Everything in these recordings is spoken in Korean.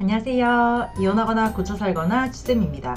안녕하세요. 이혼하거나 고쳐 살거나 지쌤입니다.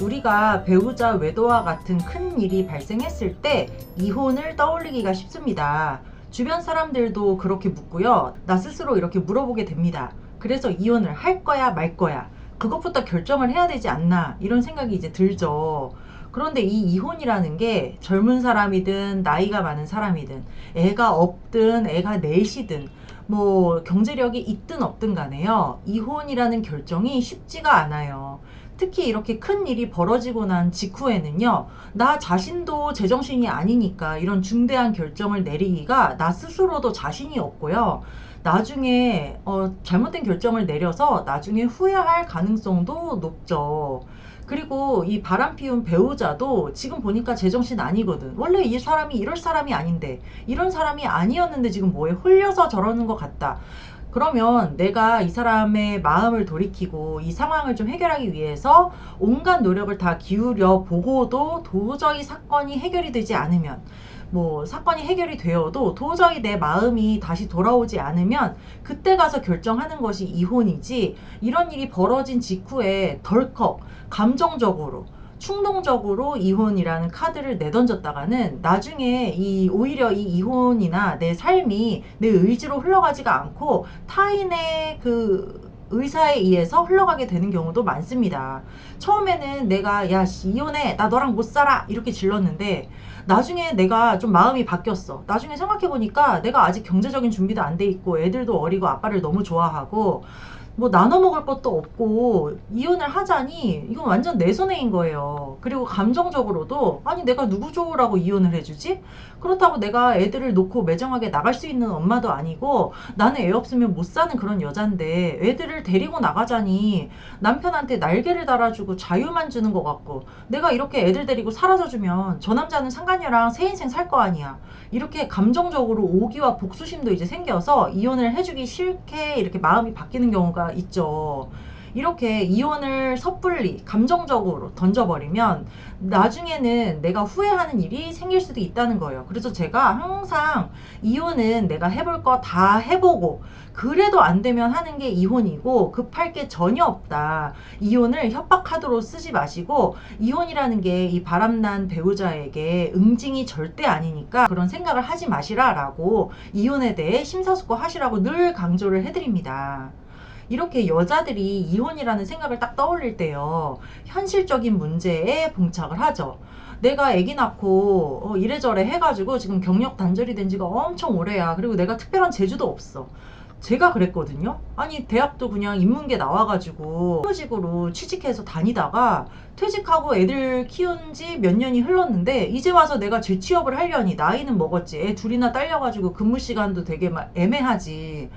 우리가 배우자 외도와 같은 큰 일이 발생했을 때 이혼을 떠올리기가 쉽습니다. 주변 사람들도 그렇게 묻고요. 나 스스로 이렇게 물어보게 됩니다. 그래서 이혼을 할 거야 말 거야. 그것부터 결정을 해야 되지 않나 이런 생각이 이제 들죠. 그런데 이 이혼이라는 게 젊은 사람이든 나이가 많은 사람이든 애가 없든 애가 넷이든 뭐 경제력이 있든 없든 간에요. 이혼이라는 결정이 쉽지가 않아요. 특히 이렇게 큰 일이 벌어지고 난 직후에는요, 나 자신도 제정신이 아니니까 이런 중대한 결정을 내리기가 나 스스로도 자신이 없고요. 나중에 어, 잘못된 결정을 내려서 나중에 후회할 가능성도 높죠. 그리고 이 바람 피운 배우자도 지금 보니까 제정신 아니거든. 원래 이 사람이 이럴 사람이 아닌데, 이런 사람이 아니었는데 지금 뭐에 홀려서 저러는 것 같다. 그러면 내가 이 사람의 마음을 돌이키고 이 상황을 좀 해결하기 위해서 온갖 노력을 다 기울여 보고도 도저히 사건이 해결이 되지 않으면 뭐 사건이 해결이 되어도 도저히 내 마음이 다시 돌아오지 않으면 그때 가서 결정하는 것이 이혼이지 이런 일이 벌어진 직후에 덜컥 감정적으로 충동적으로 이혼이라는 카드를 내던졌다가는 나중에 이 오히려 이 이혼이나 내 삶이 내 의지로 흘러가지가 않고 타인의 그 의사에 의해서 흘러가게 되는 경우도 많습니다. 처음에는 내가 야 씨, 이혼해 나 너랑 못 살아 이렇게 질렀는데 나중에 내가 좀 마음이 바뀌었어. 나중에 생각해 보니까 내가 아직 경제적인 준비도 안 돼 있고 애들도 어리고 아빠를 너무 좋아하고 뭐 나눠 먹을 것도 없고 이혼을 하자니 이건 완전 내 손해인 거예요. 그리고 감정적으로도 아니 내가 누구 좋으라고 이혼을 해주지? 그렇다고 내가 애들을 놓고 매정하게 나갈 수 있는 엄마도 아니고 나는 애 없으면 못 사는 그런 여잔데 애들을 데리고 나가자니 남편한테 날개를 달아주고 자유만 주는 것 같고 내가 이렇게 애들 데리고 사라져주면 저 남자는 상간녀랑 새 인생 살 거 아니야. 이렇게 감정적으로 오기와 복수심도 이제 생겨서 이혼을 해주기 싫게 이렇게 마음이 바뀌는 경우가 있죠. 이렇게 이혼을 섣불리 감정적으로 던져버리면 나중에는 내가 후회하는 일이 생길 수도 있다는 거예요. 그래서 제가 항상 이혼은 내가 해볼 거 다 해보고 그래도 안 되면 하는 게 이혼이고 급할 게 전혀 없다. 이혼을 협박 카드로 쓰지 마시고 이혼이라는 게 이 바람난 배우자에게 응징이 절대 아니니까 그런 생각을 하지 마시라라고 이혼에 대해 심사숙고하시라고 늘 강조를 해드립니다. 이렇게 여자들이 이혼이라는 생각을 딱 떠올릴 때요. 현실적인 문제에 봉착을 하죠. 내가 아기 낳고 어, 이래저래 해가지고 지금 경력 단절이 된 지가 엄청 오래야. 그리고 내가 특별한 재주도 없어. 제가 그랬거든요. 아니 대학도 그냥 인문계 나와가지고 사무직으로 취직해서 다니다가 퇴직하고 애들 키운 지 몇 년이 흘렀는데 이제 와서 내가 재취업을 하려니 나이는 먹었지. 애 둘이나 딸려가지고 근무 시간도 되게 막 애매하지.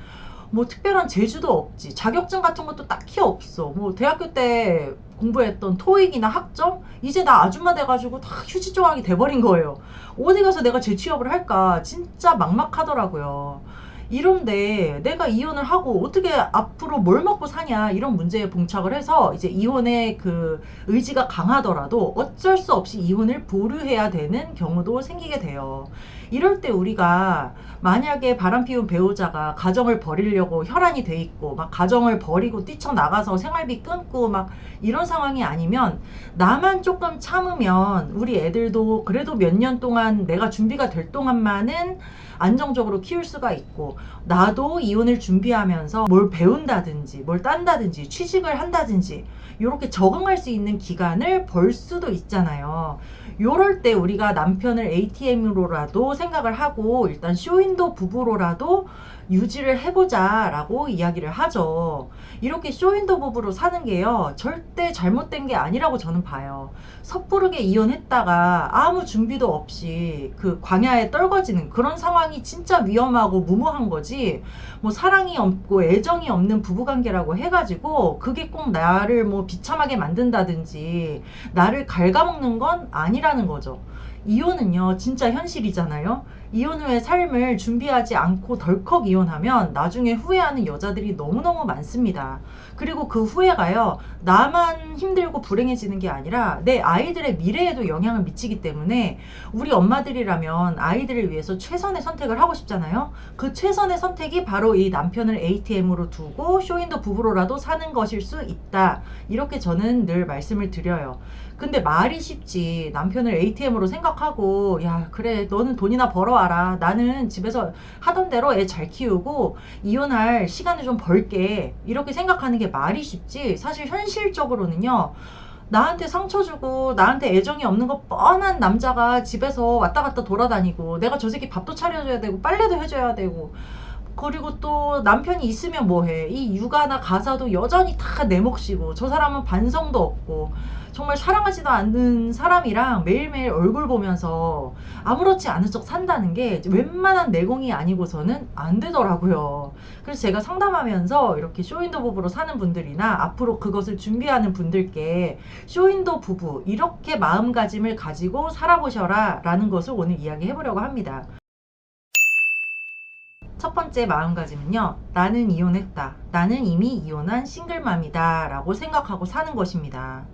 뭐 특별한 재주도 없지. 자격증 같은 것도 딱히 없어. 뭐 대학교 때 공부했던 토익이나 학점 이제 나 아줌마 돼가지고 다 휴지 조각이 돼버린 거예요. 어디 가서 내가 재취업을 할까 진짜 막막하더라고요. 이런데 내가 이혼을 하고 어떻게 앞으로 뭘 먹고 사냐 이런 문제에 봉착을 해서 이제 이혼의 그 의지가 강하더라도 어쩔 수 없이 이혼을 보류해야 되는 경우도 생기게 돼요. 이럴 때 우리가 만약에 바람 피운 배우자가 가정을 버리려고 혈안이 돼 있고 막 가정을 버리고 뛰쳐나가서 생활비 끊고 막 이런 상황이 아니면 나만 조금 참으면 우리 애들도 그래도 몇 년 동안 내가 준비가 될 동안만은 안정적으로 키울 수가 있고 나도 이혼을 준비하면서 뭘 배운다든지 뭘 딴다든지 취직을 한다든지 이렇게 적응할 수 있는 기간을 벌 수도 있잖아요. 요럴 때 우리가 남편을 ATM으로라도 생각을 하고 일단 쇼윈도 부부로라도 유지를 해보자 라고 이야기를 하죠. 이렇게 쇼윈도 부부로 사는 게요. 절대 잘못된 게 아니라고 저는 봐요. 섣부르게 이혼했다가 아무 준비도 없이 그 광야에 떨궈지는 그런 상황이 진짜 위험하고 무모한 거지. 뭐 사랑이 없고 애정이 없는 부부관계라고 해가지고 그게 꼭 나를 뭐 비참하게 만든다든지 나를 갉아먹는 건 아니 라는 거죠. 이혼은요, 진짜 현실이잖아요. 이혼 후의 삶을 준비하지 않고 덜컥 이혼하면 나중에 후회하는 여자들이 너무너무 많습니다. 그리고 그 후회가요, 나만 힘들고 불행해지는 게 아니라 내 아이들의 미래에도 영향을 미치기 때문에 우리 엄마들이라면 아이들을 위해서 최선의 선택을 하고 싶잖아요. 그 최선의 선택이 바로 이 남편을 ATM으로 두고 쇼윈도 부부로라도 사는 것일 수 있다. 이렇게 저는 늘 말씀을 드려요. 근데 말이 쉽지. 남편을 ATM으로 생각하고, 야, 그래, 너는 돈이나 벌어와라. 나는 집에서 하던 대로 애 잘 키우고, 이혼할 시간을 좀 벌게. 이렇게 생각하는 게 말이 쉽지. 사실 현실적으로는요, 나한테 상처 주고, 나한테 애정이 없는 거 뻔한 남자가 집에서 왔다 갔다 돌아다니고, 내가 저 새끼 밥도 차려줘야 되고, 빨래도 해줘야 되고, 그리고 또 남편이 있으면 뭐해. 이 육아나 가사도 여전히 다 내 몫이고, 저 사람은 반성도 없고, 정말 사랑하지도 않는 사람이랑 매일매일 얼굴 보면서 아무렇지 않은 척 산다는 게 웬만한 내공이 아니고서는 안 되더라고요. 그래서 제가 상담하면서 이렇게 쇼윈도 부부로 사는 분들이나 앞으로 그것을 준비하는 분들께 쇼윈도 부부 이렇게 마음가짐을 가지고 살아보셔라 라는 것을 오늘 이야기해 보려고 합니다. 첫 번째 마음가짐은요. 나는 이혼했다. 나는 이미 이혼한 싱글맘이다. 라고 생각하고 사는 것입니다.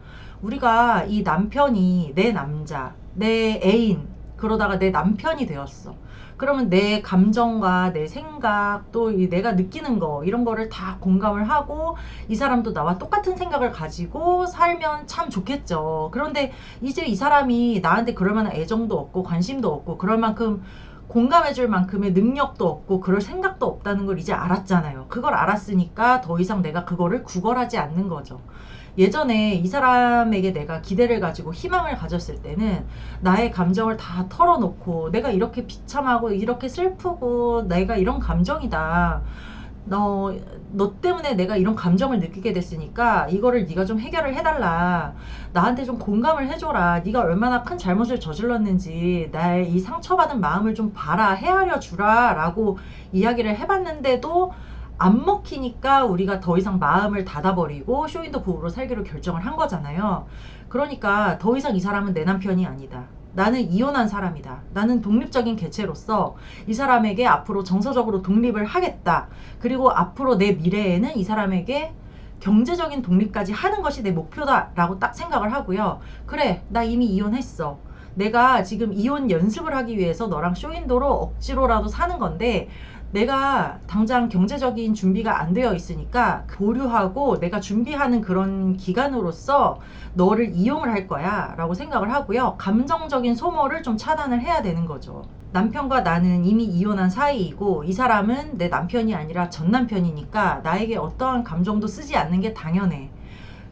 우리가 이 남편이 내 남자, 내 애인, 그러다가 내 남편이 되었어. 그러면 내 감정과 내 생각, 또이 내가 느끼는 거, 이런 거를 다 공감을 하고, 이 사람도 나와 똑같은 생각을 가지고 살면 참 좋겠죠. 그런데 이제 이 사람이 나한테 그럴 만한 애정도 없고, 관심도 없고, 그럴 만큼 공감해줄 만큼의 능력도 없고 그럴 생각도 없다는 걸 이제 알았잖아요. 그걸 알았으니까 더 이상 내가 그거를 구걸하지 않는 거죠. 예전에 이 사람에게 내가 기대를 가지고 희망을 가졌을 때는 나의 감정을 다 털어놓고 내가 이렇게 비참하고 이렇게 슬프고 내가 이런 감정이다. 너, 너 때문에 내가 이런 감정을 느끼게 됐으니까 이거를 네가 좀 해결을 해달라. 나한테 좀 공감을 해줘라. 네가 얼마나 큰 잘못을 저질렀는지 나의 이 상처받은 마음을 좀 봐라. 헤아려 주라. 라고 이야기를 해봤는데도 안 먹히니까 우리가 더 이상 마음을 닫아버리고 쇼윈도 부부로 살기로 결정을 한 거잖아요. 그러니까 더 이상 이 사람은 내 남편이 아니다. 나는 이혼한 사람이다. 나는 독립적인 개체로서 이 사람에게 앞으로 정서적으로 독립을 하겠다. 그리고 앞으로 내 미래에는 이 사람에게 경제적인 독립까지 하는 것이 내 목표다 라고 딱 생각을 하고요. 그래, 나 이미 이혼했어. 내가 지금 이혼 연습을 하기 위해서 너랑 쇼윈도로 억지로라도 사는 건데 내가 당장 경제적인 준비가 안 되어 있으니까 보류하고 내가 준비하는 그런 기간으로서 너를 이용을 할 거야 라고 생각을 하고요. 감정적인 소모를 좀 차단을 해야 되는 거죠. 남편과 나는 이미 이혼한 사이이고 이 사람은 내 남편이 아니라 전 남편이니까 나에게 어떠한 감정도 쓰지 않는 게 당연해.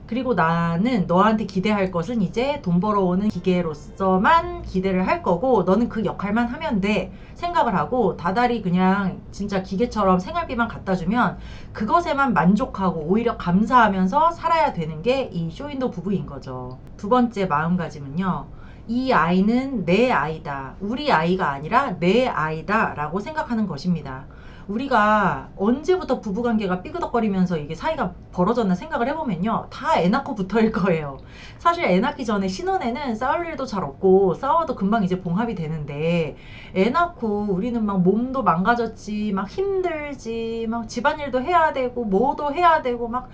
그리고 나는 너한테 기대할 것은 이제 돈 벌어오는 기계로서만 기대를 할 거고 너는 그 역할만 하면 돼 생각을 하고 다달이 그냥 진짜 기계처럼 생활비만 갖다 주면 그것에만 만족하고 오히려 감사하면서 살아야 되는 게 이 쇼윈도 부부인 거죠. 두 번째 마음가짐은요. 이 아이는 내 아이다. 우리 아이가 아니라 내 아이다. 라고 생각하는 것입니다. 우리가 언제부터 부부관계가 삐그덕거리면서 이게 사이가 벌어졌나 생각을 해보면요. 다 애 낳고 붙어일 거예요. 사실 애 낳기 전에 신혼에는 싸울 일도 잘 없고 싸워도 금방 이제 봉합이 되는데 애 낳고 우리는 막 몸도 망가졌지, 막 힘들지, 막 집안일도 해야 되고 뭐도 해야 되고 막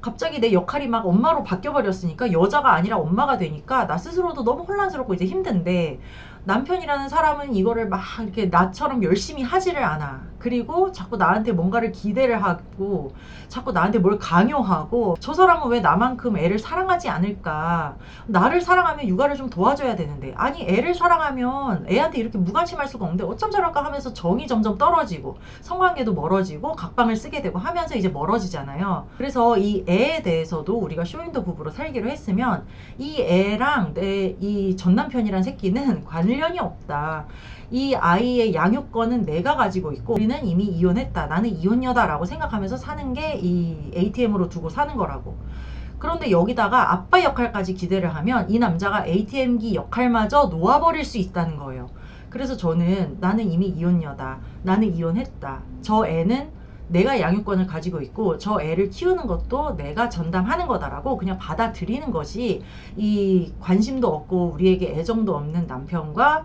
갑자기 내 역할이 막 엄마로 바뀌어버렸으니까 여자가 아니라 엄마가 되니까 나 스스로도 너무 혼란스럽고 이제 힘든데 남편이라는 사람은 이거를 막 이렇게 나처럼 열심히 하지를 않아. 그리고 자꾸 나한테 뭔가를 기대를 하고 자꾸 나한테 뭘 강요하고 저 사람은 왜 나만큼 애를 사랑하지 않을까? 나를 사랑하면 육아를 좀 도와줘야 되는데 아니 애를 사랑하면 애한테 이렇게 무관심할 수가 없는데 어쩜 저럴까 하면서 정이 점점 떨어지고 성관계도 멀어지고 각방을 쓰게 되고 하면서 이제 멀어지잖아요. 그래서 이 애에 대해서도 우리가 쇼윈도 부부로 살기로 했으면 이 애랑 내 이 전남편이란 새끼는 관련이 없다. 이 아이의 양육권은 내가 가지고 있고 우리는 이미 이혼했다. 나는 이혼녀다라고 생각하면서 사는 게 이 ATM으로 두고 사는 거라고. 그런데 여기다가 아빠 역할까지 기대를 하면 이 남자가 ATM기 역할마저 놓아버릴 수 있다는 거예요. 그래서 저는 나는 이미 이혼녀다. 나는 이혼했다. 저 애는 내가 양육권을 가지고 있고 저 애를 키우는 것도 내가 전담하는 거다라고 그냥 받아들이는 것이 이 관심도 없고 우리에게 애정도 없는 남편과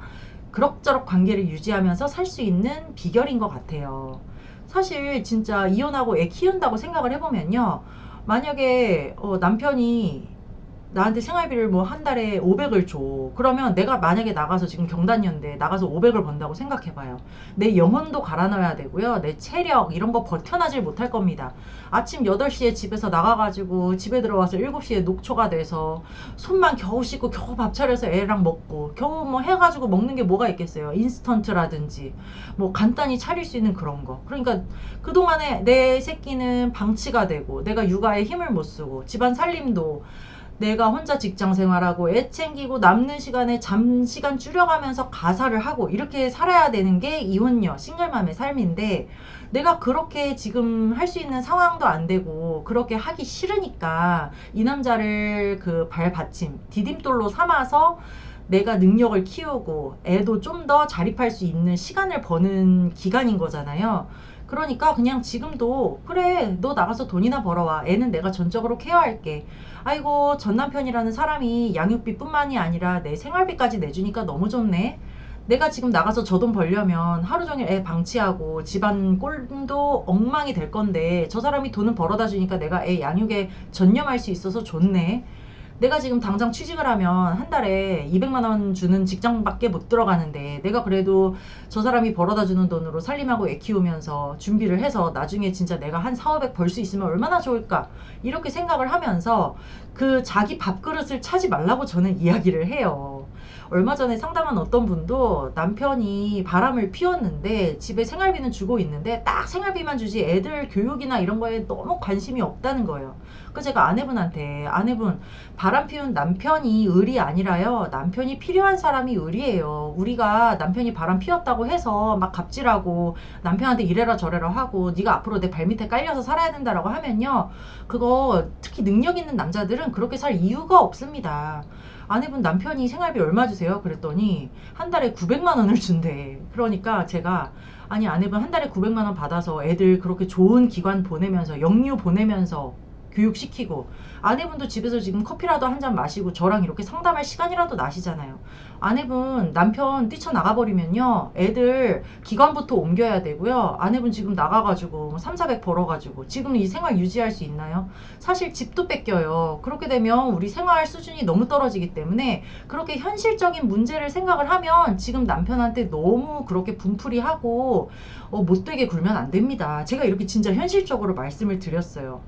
그럭저럭 관계를 유지하면서 살 수 있는 비결인 것 같아요. 사실 진짜 이혼하고 애 키운다고 생각을 해보면요. 만약에 어, 남편이 나한테 생활비를 뭐 한 달에 500을 줘. 그러면 내가 만약에 나가서 지금 경단년대 나가서 500을 번다고 생각해봐요. 내 영혼도 갈아 넣어야 되고요. 내 체력 이런 거 버텨나질 못할 겁니다. 아침 8시에 집에서 나가가지고 집에 들어와서 7시에 녹초가 돼서 손만 겨우 씻고 겨우 밥 차려서 애랑 먹고 겨우 뭐 해가지고 먹는 게 뭐가 있겠어요. 인스턴트라든지 뭐 간단히 차릴 수 있는 그런 거. 그러니까 그동안에 내 새끼는 방치가 되고 내가 육아에 힘을 못 쓰고 집안 살림도 내가 혼자 직장 생활하고 애 챙기고 남는 시간에 잠 시간 줄여가면서 가사를 하고 이렇게 살아야 되는 게 이혼녀 싱글맘의 삶인데 내가 그렇게 지금 할 수 있는 상황도 안 되고 그렇게 하기 싫으니까 이 남자를 그 발받침 디딤돌로 삼아서 내가 능력을 키우고 애도 좀 더 자립할 수 있는 시간을 버는 기간인 거잖아요. 그러니까 그냥 지금도 그래 너 나가서 돈이나 벌어와. 애는 내가 전적으로 케어할게. 아이고 전 남편이라는 사람이 양육비 뿐만이 아니라 내 생활비까지 내주니까 너무 좋네. 내가 지금 나가서 저 돈 벌려면 하루 종일 애 방치하고 집안 꼴도 엉망이 될 건데 저 사람이 돈을 벌어다 주니까 내가 애 양육에 전념할 수 있어서 좋네 내가 지금 당장 취직을 하면 한 달에 200만 원 주는 직장밖에 못 들어가는데 내가 그래도 저 사람이 벌어다 주는 돈으로 살림하고 애 키우면서 준비를 해서 나중에 진짜 내가 한 4, 500 벌 수 있으면 얼마나 좋을까 이렇게 생각을 하면서 그 자기 밥그릇을 차지 말라고 저는 이야기를 해요. 얼마 전에 상담한 어떤 분도 남편이 바람을 피웠는데 집에 생활비는 주고 있는데 딱 생활비만 주지 애들 교육이나 이런 거에 너무 관심이 없다는 거예요. 그 제가 아내분한테 아내분 바람 피운 남편이 을이 아니라요. 남편이 필요한 사람이 을이에요. 우리가 남편이 바람 피웠다고 해서 막 갑질하고 남편한테 이래라 저래라 하고 네가 앞으로 내 발밑에 깔려서 살아야 된다라고 하면요. 그거 특히 능력 있는 남자들은 그렇게 살 이유가 없습니다. 아내분 남편이 생활비 얼마 주세요? 그랬더니 한 달에 900만 원을 준대. 그러니까 제가 아니 아내분 한 달에 900만 원 받아서 애들 그렇게 좋은 기관 보내면서 영유 보내면서 교육시키고 아내분도 집에서 지금 커피라도 한 잔 마시고 저랑 이렇게 상담할 시간이라도 나시잖아요. 아내분 남편 뛰쳐나가 버리면요. 애들 기관부터 옮겨야 되고요. 아내분 지금 나가가지고 3, 400 벌어가지고 지금 이 생활 유지할 수 있나요? 사실 집도 뺏겨요. 그렇게 되면 우리 생활 수준이 너무 떨어지기 때문에 그렇게 현실적인 문제를 생각을 하면 지금 남편한테 너무 그렇게 분풀이하고 어, 못되게 굴면 안 됩니다. 제가 이렇게 진짜 현실적으로 말씀을 드렸어요.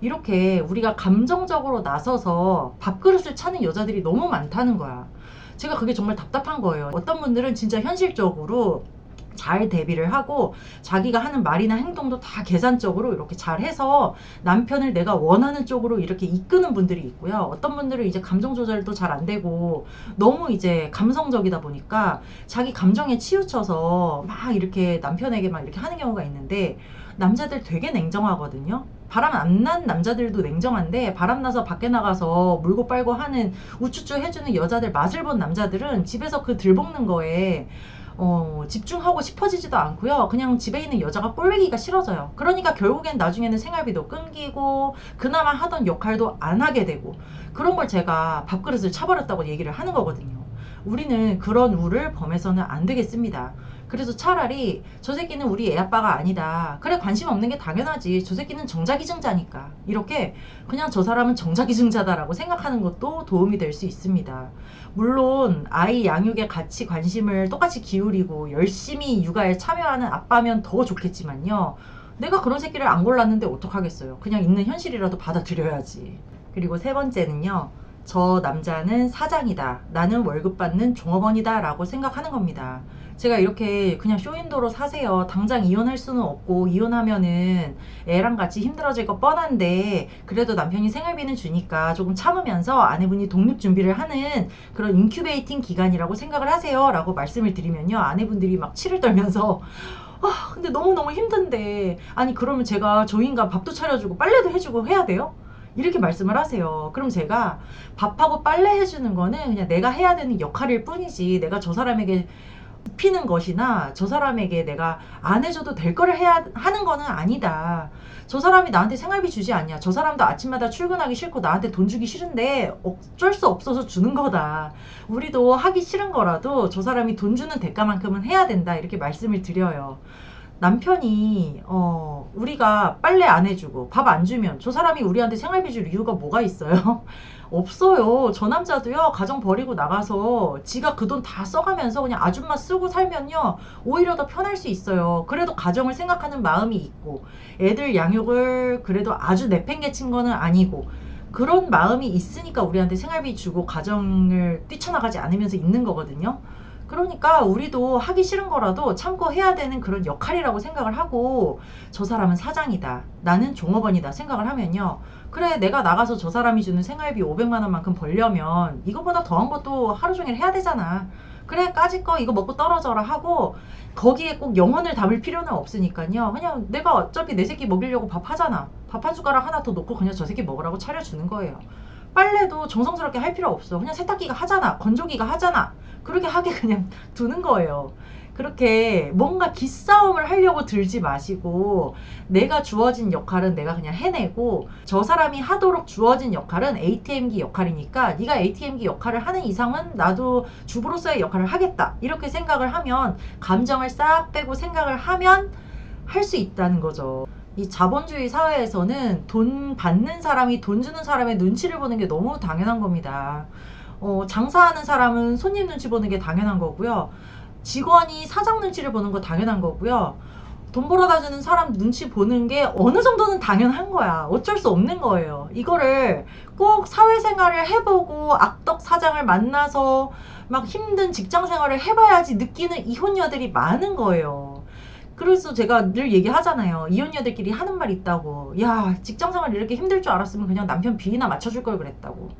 이렇게 우리가 감정적으로 나서서 밥그릇을 차는 여자들이 너무 많다는 거야. 제가 그게 정말 답답한 거예요. 어떤 분들은 진짜 현실적으로 잘 대비를 하고 자기가 하는 말이나 행동도 다 계산적으로 이렇게 잘 해서 남편을 내가 원하는 쪽으로 이렇게 이끄는 분들이 있고요. 어떤 분들은 이제 감정 조절도 잘 안 되고 너무 이제 감성적이다 보니까 자기 감정에 치우쳐서 막 이렇게 남편에게 막 이렇게 하는 경우가 있는데 남자들 되게 냉정하거든요. 바람 안 난 남자들도 냉정한데 바람 나서 밖에 나가서 물고 빨고 하는 우쭈쭈 해주는 여자들 맛을 본 남자들은 집에서 그 들볶는 거에 어, 집중하고 싶어지지도 않고요. 그냥 집에 있는 여자가 꼴보기가 싫어져요. 그러니까 결국엔 나중에는 생활비도 끊기고 그나마 하던 역할도 안 하게 되고 그런 걸 제가 밥그릇을 차버렸다고 얘기를 하는 거거든요. 우리는 그런 우를 범해서는 안 되겠습니다. 그래서 차라리 저 새끼는 우리 애 아빠가 아니다. 그래 관심 없는 게 당연하지. 저 새끼는 정자기증자니까. 이렇게 그냥 저 사람은 정자기증자다라고 생각하는 것도 도움이 될 수 있습니다. 물론 아이 양육에 같이 관심을 똑같이 기울이고 열심히 육아에 참여하는 아빠면 더 좋겠지만요. 내가 그런 새끼를 안 골랐는데 어떡하겠어요. 그냥 있는 현실이라도 받아들여야지. 그리고 세 번째는요. 저 남자는 사장이다. 나는 월급 받는 종업원이다. 라고 생각하는 겁니다. 제가 이렇게 그냥 쇼윈도로 사세요. 당장 이혼할 수는 없고 이혼하면은 애랑 같이 힘들어질 거 뻔한데 그래도 남편이 생활비는 주니까 조금 참으면서 아내분이 독립 준비를 하는 그런 인큐베이팅 기간이라고 생각을 하세요. 라고 말씀을 드리면요. 아내분들이 막 치를 떨면서 아 근데 너무너무 힘든데 아니 그러면 제가 저 인간 밥도 차려주고 빨래도 해주고 해야 돼요? 이렇게 말씀을 하세요. 그럼 제가 밥하고 빨래 해주는 거는 그냥 내가 해야 되는 역할일 뿐이지 내가 저 사람에게 피는 것이나 저 사람에게 내가 안 해줘도 될 거를 해야 하는 거는 아니다. 저 사람이 나한테 생활비 주지 않냐. 저 사람도 아침마다 출근하기 싫고 나한테 돈 주기 싫은데 어쩔 수 없어서 주는 거다. 우리도 하기 싫은 거라도 저 사람이 돈 주는 대가만큼은 해야 된다. 이렇게 말씀을 드려요. 남편이 어 우리가 빨래 안 해주고 밥 안 주면 저 사람이 우리한테 생활비 줄 이유가 뭐가 있어요? 없어요. 저 남자도요 가정 버리고 나가서 지가 그 돈 다 써가면서 그냥 아줌마 쓰고 살면요 오히려 더 편할 수 있어요. 그래도 가정을 생각하는 마음이 있고 애들 양육을 그래도 아주 내팽개친 거는 아니고 그런 마음이 있으니까 우리한테 생활비 주고 가정을 뛰쳐나가지 않으면서 있는 거거든요. 그러니까 우리도 하기 싫은 거라도 참고 해야 되는 그런 역할이라고 생각을 하고 저 사람은 사장이다. 나는 종업원이다 생각을 하면요. 그래 내가 나가서 저 사람이 주는 생활비 500만 원만큼 벌려면 이거보다 더한 것도 하루 종일 해야 되잖아. 그래 까짓 거 이거 먹고 떨어져라 하고 거기에 꼭 영혼을 담을 필요는 없으니까요. 그냥 내가 어차피 내 새끼 먹이려고 밥 하잖아. 밥 한 숟가락 하나 더 놓고 그냥 저 새끼 먹으라고 차려주는 거예요. 빨래도 정성스럽게 할 필요 없어. 그냥 세탁기가 하잖아. 건조기가 하잖아. 그렇게 하게 그냥 두는 거예요. 그렇게 뭔가 기싸움을 하려고 들지 마시고 내가 주어진 역할은 내가 그냥 해내고 저 사람이 하도록 주어진 역할은 ATM기 역할이니까 네가 ATM기 역할을 하는 이상은 나도 주부로서의 역할을 하겠다 이렇게 생각을 하면 감정을 싹 빼고 생각을 하면 할 수 있다는 거죠. 이 자본주의 사회에서는 돈 받는 사람이 돈 주는 사람의 눈치를 보는 게 너무 당연한 겁니다. 어, 장사하는 사람은 손님 눈치 보는 게 당연한 거고요. 직원이 사장 눈치를 보는 거 당연한 거고요. 돈 벌어다 주는 사람 눈치 보는 게 어느 정도는 당연한 거야. 어쩔 수 없는 거예요. 이거를 꼭 사회생활을 해보고 악덕 사장을 만나서 막 힘든 직장 생활을 해봐야지 느끼는 이혼녀들이 많은 거예요. 그래서 제가 늘 얘기하잖아요. 이혼녀들끼리 하는 말 있다고. 야, 직장 생활 이렇게 힘들 줄 알았으면 그냥 남편 비위나 맞춰줄 걸 그랬다고.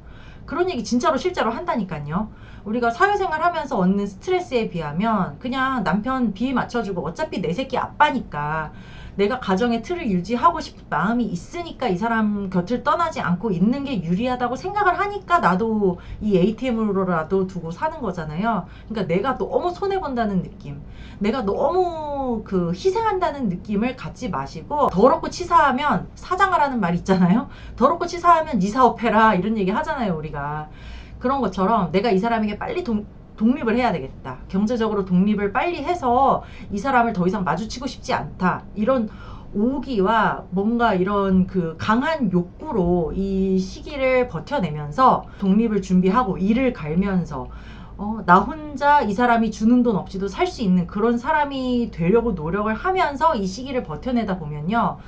그런 얘기 진짜로 실제로 한다니까요. 우리가 사회생활 하면서 얻는 스트레스에 비하면 그냥 남편 비위 맞춰주고 어차피 내 새끼 아빠니까 내가 가정의 틀을 유지하고 싶은 마음이 있으니까 이 사람 곁을 떠나지 않고 있는 게 유리하다고 생각을 하니까 나도 이 ATM으로라도 두고 사는 거잖아요. 그러니까 내가 너무 손해본다는 느낌, 내가 너무 그 희생한다는 느낌을 갖지 마시고 더럽고 치사하면 사장하라는 말 있잖아요. 더럽고 치사하면 네 사업 해라 이런 얘기 하잖아요 우리가. 그런 것처럼 내가 이 사람에게 빨리 동, 독립을 해야 되겠다. 경제적으로 독립을 빨리 해서 이 사람을 더 이상 마주치고 싶지 않다. 이런 오기와 뭔가 이런 그 강한 욕구로 이 시기를 버텨내면서 독립을 준비하고 일을 갈면서 어, 나 혼자 이 사람이 주는 돈 없이도 살 수 있는 그런 사람이 되려고 노력을 하면서 이 시기를 버텨내다 보면요.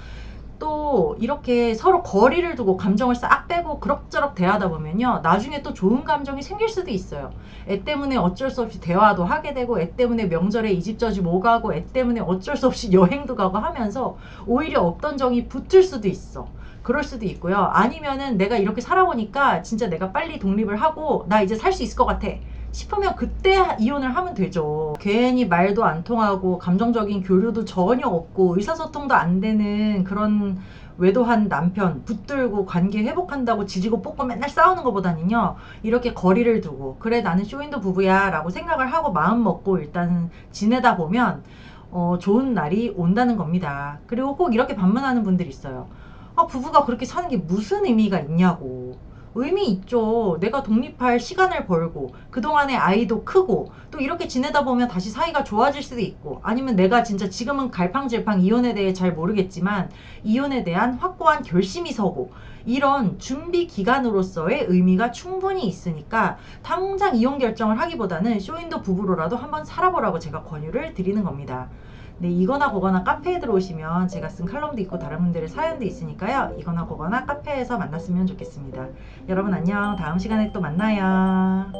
또 이렇게 서로 거리를 두고 감정을 싹 빼고 그럭저럭 대하다 보면요. 나중에 또 좋은 감정이 생길 수도 있어요. 애 때문에 어쩔 수 없이 대화도 하게 되고 애 때문에 명절에 이 집 저집 뭐 가고 애 때문에 어쩔 수 없이 여행도 가고 하면서 오히려 없던 정이 붙을 수도 있어. 그럴 수도 있고요. 아니면은 내가 이렇게 살아보니까 진짜 내가 빨리 독립을 하고 나 이제 살 수 있을 것 같아. 싶으면 그때 이혼을 하면 되죠. 괜히 말도 안 통하고 감정적인 교류도 전혀 없고 의사소통도 안 되는 그런 외도한 남편 붙들고 관계 회복한다고 지지고 볶고 맨날 싸우는 것보다는요 이렇게 거리를 두고 그래 나는 쇼윈도 부부야 라고 생각을 하고 마음 먹고 일단 지내다 보면 어, 좋은 날이 온다는 겁니다. 그리고 꼭 이렇게 반문하는 분들이 있어요. 아, 부부가 그렇게 사는 게 무슨 의미가 있냐고 의미 있죠. 내가 독립할 시간을 벌고 그동안에 아이도 크고 또 이렇게 지내다 보면 다시 사이가 좋아질 수도 있고 아니면 내가 진짜 지금은 갈팡질팡 이혼에 대해 잘 모르겠지만 이혼에 대한 확고한 결심이 서고 이런 준비 기간으로서의 의미가 충분히 있으니까 당장 이혼 결정을 하기보다는 쇼윈도 부부로라도 한번 살아보라고 제가 권유를 드리는 겁니다. 네, 이거나 거거나 카페에 들어오시면 제가 쓴 칼럼도 있고 다른 분들의 사연도 있으니까요. 이거나 거거나 카페에서 만났으면 좋겠습니다. 여러분 안녕. 다음 시간에 또 만나요.